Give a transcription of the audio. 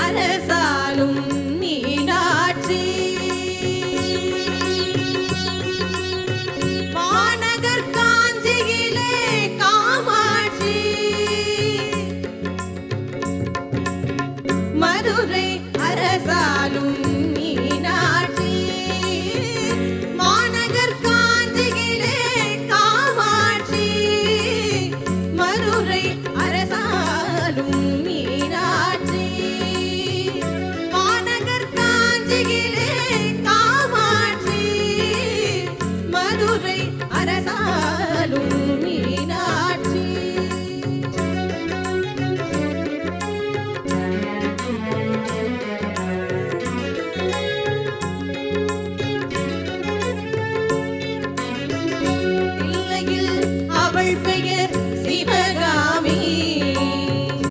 அரசாலும் மீனாட்சி மாநகர் காஞ்சியிலே காமாட்சி. மதுரை அரசாலும் அரே sleeping